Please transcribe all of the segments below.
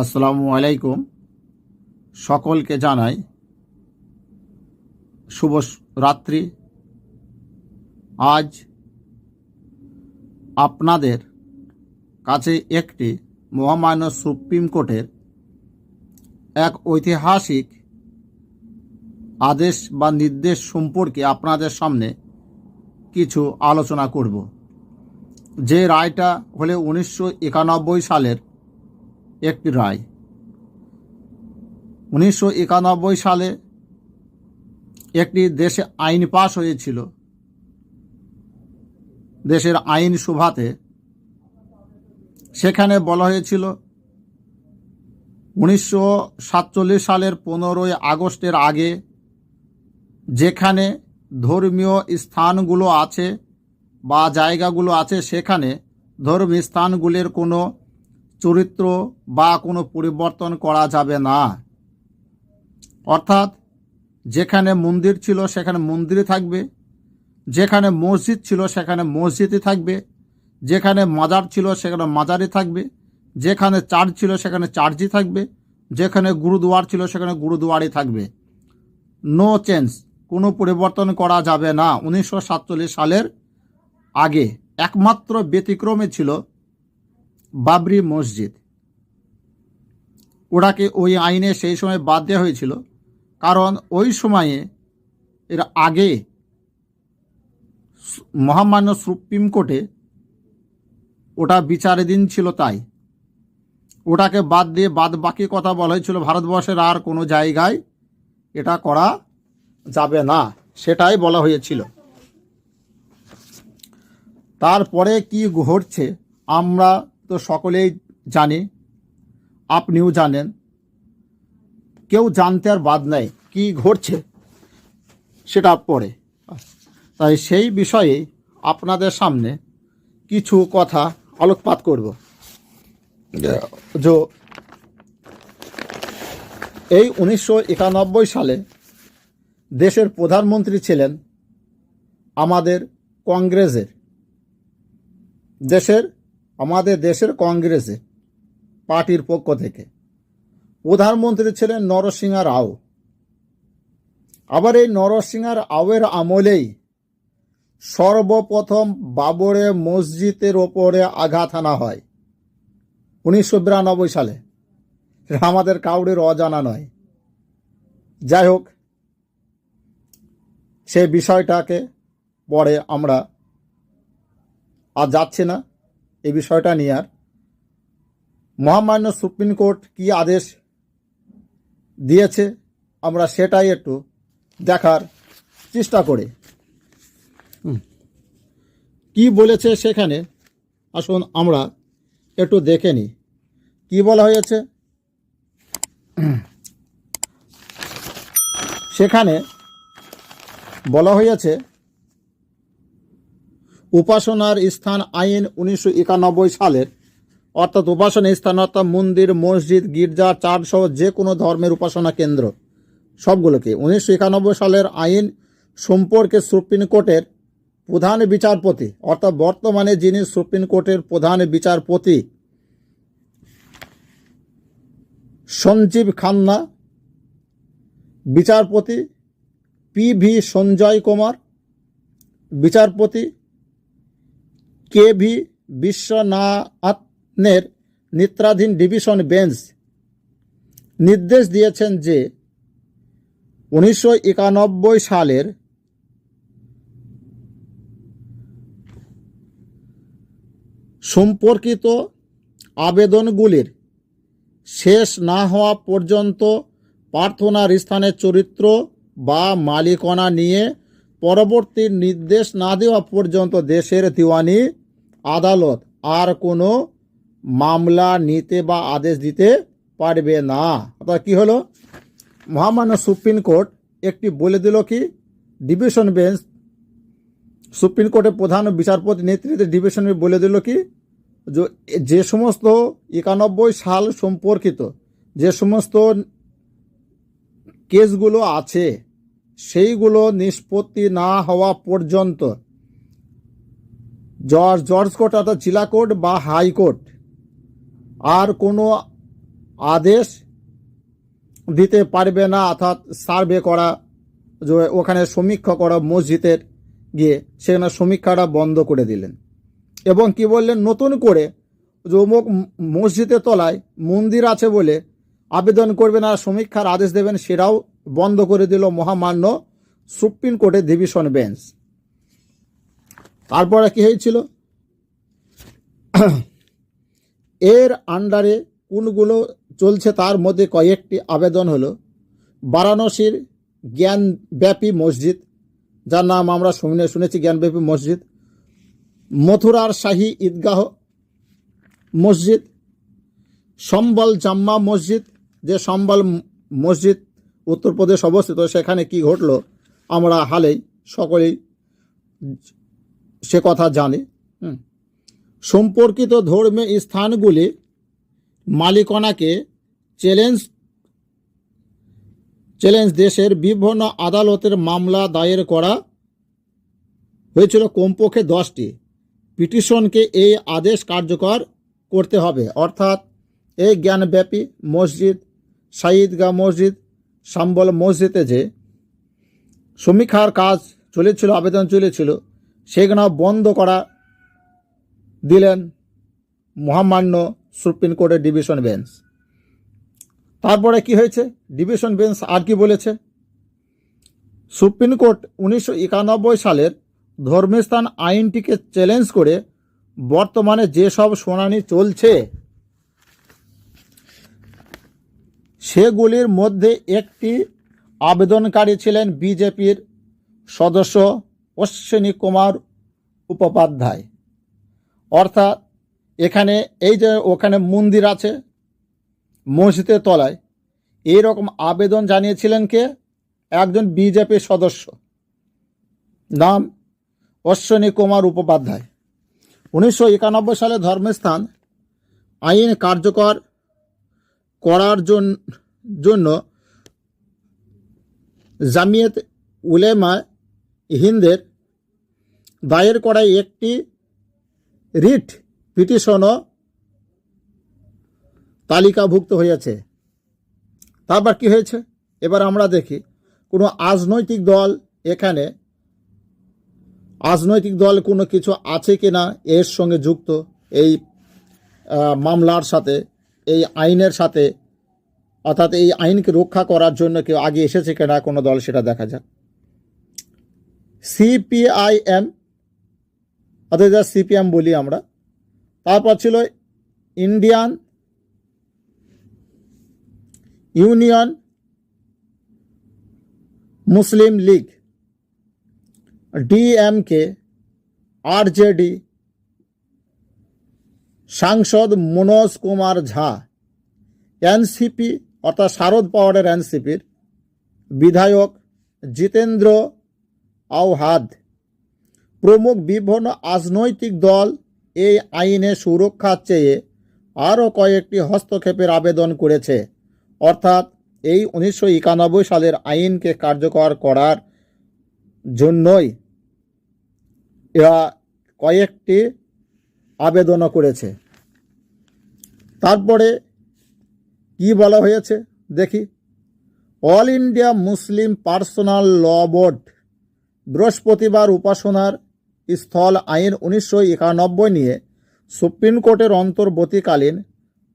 আসসালামু আলাইকুম। সকলকে জানাই শুভ রাত্রি। আজ আপনাদের কাছে একটি মহামান্য সুপ্রিম কোর্টের এক ঐতিহাসিক আদেশ বা নির্দেশ সম্পর্কে আপনাদের সামনে কিছু আলোচনা করব। যে রায়টা হলে উনিশশো একানব্বই সালের একটি রায়। উনিশশো একানব্বই সালে একটি দেশে আইন পাশ হয়েছিল। দেশের আইন সভাতে সেখানে বলা হয়েছিল, উনিশশো সাতচল্লিশ সালের পনেরোই আগস্টের আগে যেখানে ধর্মীয় স্থানগুলো আছে বা জায়গাগুলো আছে, সেখানে ধর্মীয় স্থানগুলির কোনো চরিত্র বা কোনো পরিবর্তন করা যাবে না। অর্থাৎ যেখানে মন্দির ছিল সেখানে মন্দিরে থাকবে, যেখানে মসজিদ ছিল সেখানে মসজিদই থাকবে, যেখানে মাজার ছিল সেখানে মাজারই থাকবে, যেখানে চার্চ ছিল সেখানে চার্চই থাকবে, যেখানে গুরুদুয়ার ছিল সেখানে গুরুদুয়ারই থাকবে। নো চেঞ্জ কোনো পরিবর্তন করা যাবে না। উনিশশো সাতচল্লিশ সালের আগে একমাত্র ব্যতিক্রমে ছিল বাবরি মসজিদ। ওটাকে ওই আইনে সেই সময় বাদ দেওয়া হয়েছিল, কারণ ওই সময়ে এর আগে মহামান্য সুপ্রিম কোর্টে ওটা বিচারাধীন ছিল তাই। ওটাকে বাদ দিয়ে বাদ বাকি কথা বলা হয়েছিল, ভারতবর্ষের আর কোনো জায়গায় এটা করা যাবে না, সেটাই বলা হয়েছিল। তারপরে কি ঘটছে, আমরা তো সকলেই জানি আপনিও জানেন। কেউ জানতে আর বাদ নাই কি ঘটছে সেটা পরে। তাই সেই বিষয়ে আপনাদের সামনে কিছু কথা আলোকপাত করব। যে এই উনিশশো একানব্বই সালে দেশের প্রধানমন্ত্রী ছিলেন আমাদের কংগ্রেসের দেশের আমাদের দেশের কংগ্রেসে, পার্টির পক্ষ থেকে। প্রধানমন্ত্রী ছিলেন নরসিংহ রাও। আবার এই নরসিংহ রাওয়ের আমলেই সর্বপ্রথম বাবরে মসজিদের ওপরে আঘাত আনা হয়। উনিশশো বিরানব্বই সালে। আমাদের কাউরের অজানা নয়। যাই হোক, সেই বিষয়টাকে পরে আমরা আর যাচ্ছি না। এই বিষয়টা নিয়ে আর। মহামান্য সুপ্রিম কোর্ট কি আদেশ দিয়েছে আমরা সেটাই একটু দেখার চেষ্টা করি। কি বলেছে সেখানে? আসুন আমরা একটু দেখে নিই। কি বলা হয়েছে? সেখানে বলা হয়েছে উপাসনার স্থান আইন উনিশশো একানব্বই সালের। অর্থাৎ উপাসনা স্থান অর্থাৎ মন্দির, মসজিদ, গির্জা চার্চ সহ যে কোনো ধর্মের উপাসনা কেন্দ্র। সবগুলোকে উনিশশো একানব্বই সালের আইন সম্পর্কে সুপ্রিম কোর্টের প্রধান বিচারপতি, অর্থাৎ বর্তমানে যিনি সুপ্রিম কোর্টের প্রধান বিচারপতি, সঞ্জীব খান্না, বিচারপতি পি ভি সঞ্জয় কুমার, বিচারপতি কে ভি বিশ্বনাথনের নেত্রাধীন ডিভিশন বেঞ্চ নির্দেশ দিয়েছেন যে উনিশশো একানব্বই সালের সম্পর্কিত আবেদনগুলির শেষ না হওয়া পর্যন্ত প্রার্থনার স্থানের চরিত্র বা মালিকানা নিয়ে পরবর্তী নির্দেশ না দেওয়া পর্যন্ত দেশের দিওয়ানি আদালত আর কোনো মামলা নিতে বা আদেশ দিতে পারবে না। অর্থাৎ কী হলো? মহামান্য সুপ্রিম কোর্ট একটি বলে দিল কি, ডিভিশন বেঞ্চ, সুপ্রিম কোর্টের প্রধান বিচারপতি নেতৃত্বে ডিভিশন বেঞ্চ বলে দিল কি যে সমস্ত একানব্বই সাল সম্পর্কিত যে সমস্ত কেসগুলো আছে, সেইগুলো নিষ্পত্তি না হওয়া পর্যন্ত জজ জর্জ কোর্ট অর্থাৎ জেলা কোর্ট বা হাইকোর্ট আর কোনো আদেশ দিতে পারবে না, অর্থাৎ সার্ভে করা, যে ওখানে সমীক্ষা করা মসজিদের গিয়ে সেখানে সমীক্ষাটা বন্ধ করে দিলেন। এবং কি বললেন, নতুন করে যে অমুক মসজিদের তলায় মন্দির আছে বলে আবেদন করবেন আর সমীক্ষার আদেশ দেবেন, সেটাও বন্ধ করে দিল মহামান্য সুপ্রিম কোর্টের ডিভিশন বেঞ্চ। তারপরে কি হয়েছিল? এর আন্ডারে কোনগুলো চলছে তার মধ্যে কয়েকটি আবেদন হলো। বারাণসীর জ্ঞানব্যাপী মসজিদ, যার নাম আমরা শুনে শুনেছি জ্ঞানব্যাপী মসজিদ। মথুরার শাহী ঈদগাহ মসজিদ। সম্বল জাম্মা মসজিদ, যে সম্বল মসজিদ উত্তরপ্রদেশ অবস্থিত, সেখানে কি ঘটলো? আমরা হালেই সকলেই সে কথা জানে। সম্পর্কিত ধর্মীয় স্থানগুলি মালিকানাকে চ্যালেঞ্জ চ্যালেঞ্জ দেশের বিভিন্ন আদালতের মামলা দায়ের করা হয়েছিল কমপক্ষে দশটি। পিটিশনকে এই আদেশ কার্যকর করতে হবে। অর্থাৎ এই জ্ঞানব্যাপী মসজিদ সাঈদগাহ মসজিদ সাম্বল মসজিদে যে সমীক্ষার কাজ চলেছিল আবেদন চলেছিল সেগুলো বন্ধ করা দিলেন মহামান্য সুপ্রিম কোর্টের ডিভিশন বেঞ্চ। তারপরে কি হয়েছে? ডিভিশন বেঞ্চ আর কি বলেছে? সুপ্রিম কোর্ট উনিশশো একানব্বই সালের ধর্মস্থান আইনটিকে চ্যালেঞ্জ করে বর্তমানে যেসব শুনানি চলছে, সেগুলির মধ্যে একটি আবেদনকারী ছিলেন বিজেপির সদস্য অশ্বিনী কুমার উপাধ্যায় অর্থাৎ এখানে এই যে ওখানে মন্দির আছে, মসজিদের তলায় এই রকম আবেদন জানিয়েছিলেন কে? একজন বিজেপির সদস্য। নাম অশ্বিনী কুমার উপাধ্যায় উনিশশো একানব্বই সালে ধর্মস্থান আইন কার্যকর করার জন- জন্য জামিয়াত উলেমা হিন্দের দায়ের করা একটি রিট পিটিশনও তালিকাভুক্ত হয়েছে। তারপর কি হয়েছে? এবার আমরা দেখি। কোনো রাজনৈতিক দল এখানে, রাজনৈতিক দল কোনো কিছু আছে কি না এর সঙ্গে যুক্ত এই মামলার সাথে, এই আইনের সাথে, অর্থাৎ এই আইনকে রক্ষা করার জন্য কেউ আগে এসেছে কিনা কোনো দল সেটা দেখা যাক। সিপিআইএম অর্থাৎ যা সিপিএম বলি আমরা। তারপর ছিল Indian Union Muslim League. DMK, RJD, সাংসদ মনোজ কুমার ঝা, এনসিপি অর্থাৎ শারদ পাওয়ারের এনসিপির বিধায়ক জিতেন্দ্র আওহাদ। প্রমুখ বিভিন্ন রাজনৈতিক দল এই আইনে সুরক্ষা চেয়ে আরও কয়েকটি হস্তক্ষেপের আবেদন করেছে। অর্থাৎ এই উনিশশো একানব্বই সালের আইনকে কার্যকর করার জন্যই এরা কয়েকটি আবেদনও করেছে। তারপরে কি বলা হয়েছে? দেখি। All India Muslim Personal Law Board বৃহস্পতিবার উপাসনার স্থল আইন উনিশশো একানব্বই নিয়ে সুপ্রিম কোর্টের অন্তর্বর্তীকালীন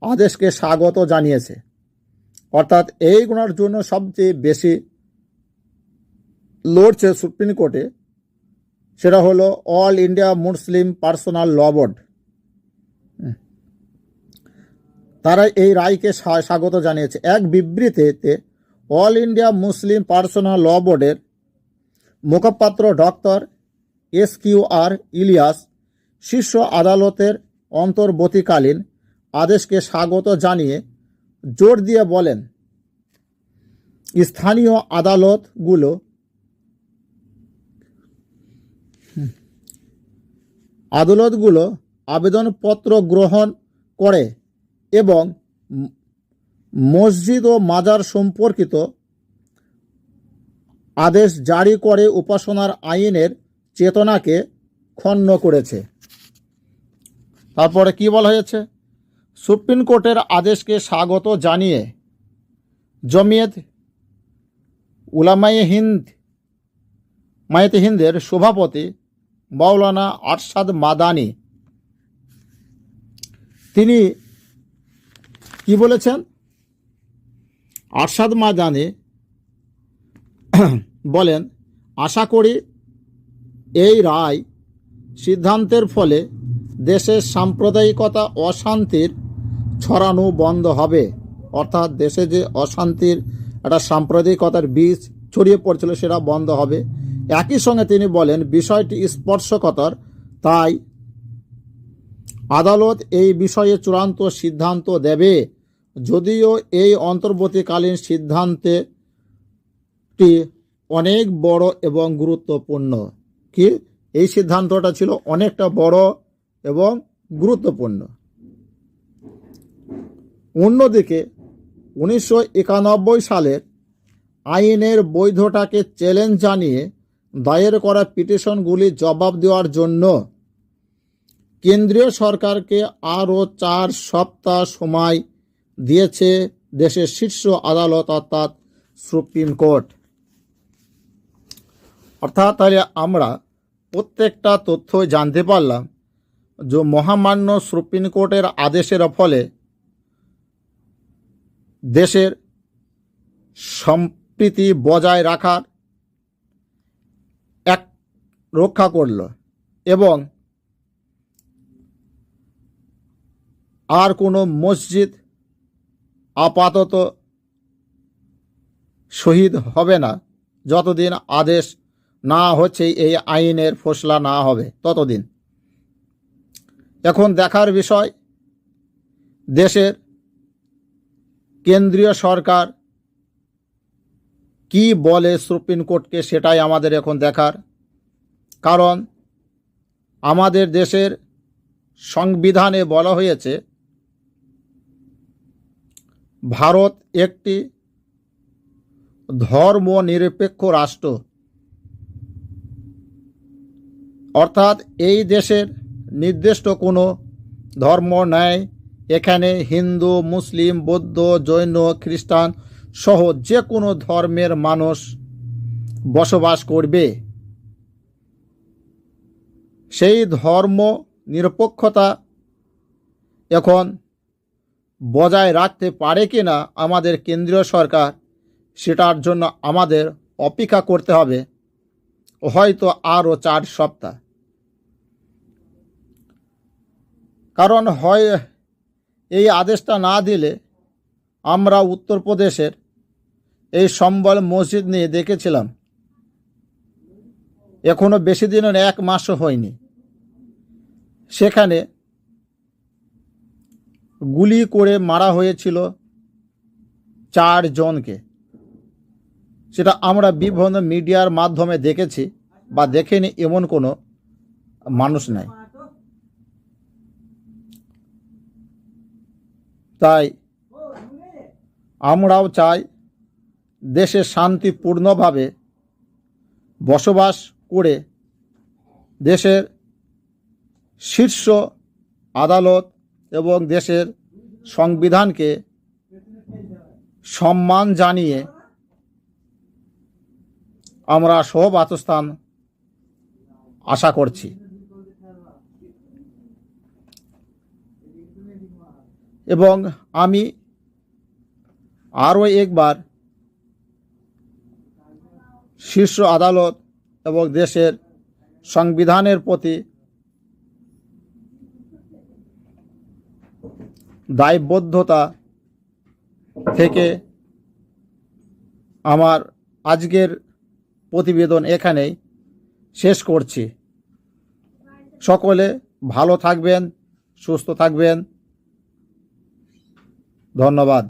আদেশকে স্বাগত জানিয়েছে। অর্থাৎ এই গুণার জন্য সবচেয়ে বেশি লড়ছে সুপ্রিম কোর্টে, সেটা হলো All India Muslim Personal Law Board. তারা এই রায়কে স্বা- স্বাগত জানিয়েছে। এক বিবৃতিতে All India Muslim Personal Law বোর্ডের মুখপাত্র doctor S Q R Ilyas শীর্ষ আদালতের অন্তর্বর্তীকালীন আদেশকে স্বাগত জানিয়ে জোর দিয়ে বলেন, স্থানীয় আদালতগুলো আদালতগুলো আবেদনপত্র গ্রহণ করে এবং মসজিদ ও মাজার সম্পর্কিত আদেশ জারি করে উপাসনার আইনের চেতনাকে ক্ষণ্ণ করেছে। তারপরে কি বলা হয়েছে? সুপ্রিম কোর্টের আদেশকে স্বাগত জানিয়ে জমিয়ত উলামায়ে হিন্দ মায়েতে হিন্দের সভাপতি মাওলানা আরশাদ মাদানি। তিনি কি বলেছেন? আরশাদ মাদানি বলেন, আশা করি এই রায় সিদ্ধান্তের ফলে দেশের সাম্প্রদায়িকতা অশান্তির ছড়ানো বন্ধ হবে। অর্থাৎ দেশে যে অশান্তির একটা সাম্প্রদায়িকতার বীজ ছড়িয়ে পড়ছিল সেটা বন্ধ হবে। একই সঙ্গে তিনি বলেন, বিষয়টি স্পর্শকতর। তাই আদালত এই বিষয়ে চূড়ান্ত সিদ্ধান্ত দেবে। যদিও এই অন্তর্বর্তীকালীন সিদ্ধান্তেটি অনেক বড় এবং গুরুত্বপূর্ণ। কি? এই সিদ্ধান্তটা ছিল অনেকটা বড় এবং গুরুত্বপূর্ণ। অন্যদিকে, উনিশশো একানব্বই সালের আইনের বৈধতাকে চ্যালেঞ্জ জানিয়ে দায়ের করা পিটিশনগুলি জবাব দেওয়ার জন্য কেন্দ্রীয় সরকারকে আরও চার সপ্তাহ সময় দিয়েছে দেশের শীর্ষ আদালত, অর্থাৎ সুপ্রিম কোর্ট। অর্থাৎ তাহলে আমরা প্রত্যেকটা তথ্য জানতে পারলাম যে মহামান্য সুপ্রিম কোর্টের আদেশের ফলে দেশের সম্প্রীতি বজায় রাখার এক রক্ষা করল এবং আর কোনো মসজিদ আপাতত শহীদ হবে না, যতদিন আদেশ না হচ্ছে এই আইনের ফসলা না হবে, ততদিন। এখন দেখার বিষয়, দেশের কেন্দ্রীয় সরকার কি বলে সুপ্রিম কোর্টকে সেটাই আমাদের এখন দেখার। কারণ আমাদের দেশের সংবিধানে বলা হয়েছে, ভারত একটি ধর্ম নিরপেক্ষ রাষ্ট্র। অর্থাৎ এই দেশের নির্দিষ্ট কোনো ধর্ম নেই। এখানে হিন্দু, মুসলিম, বৌদ্ধ, জৈন, খ্রিস্টান সহ যে কোনো ধর্মের মানুষ বসবাস করবে। সেই ধর্ম নিরপেক্ষতা এখন বজায় রাখতে পারে কি না আমাদের কেন্দ্রীয় সরকার, সেটার জন্য আমাদের অপেক্ষা করতে হবে। হয়তো আরও চার সপ্তাহ। কারণ হয়, এই আদেশটা না দিলে আমরা উত্তরপ্রদেশের এই সম্বল মসজিদ নিয়ে দেখেছিলাম। এখনও বেশি দিনের এক মাসও হয়নি। সেখানে গুলি করে মারা হয়েছিল চারজনকে সেটা আমরা বিভিন্ন মিডিয়ার মাধ্যমে দেখেছি বা দেখেনি এমন কোনো মানুষ নাই। তাই আমরাও চাই দেশে শান্তিপূর্ণভাবে বসবাস করে দেশের শীর্ষ আদালত এবং দেশের সংবিধানকে সম্মান জানিয়ে আমরা সহবাসস্থান আশা করছি। এবং আমি আরও একবার শীর্ষ আদালত এবং দেশের সংবিধানের প্রতি দায়বদ্ধতা থেকে আমার আজকের প্রতিবেদন এখানেই শেষ করছি। সকলে ভালো থাকবেন সুস্থ থাকবেন। ধন্যবাদ।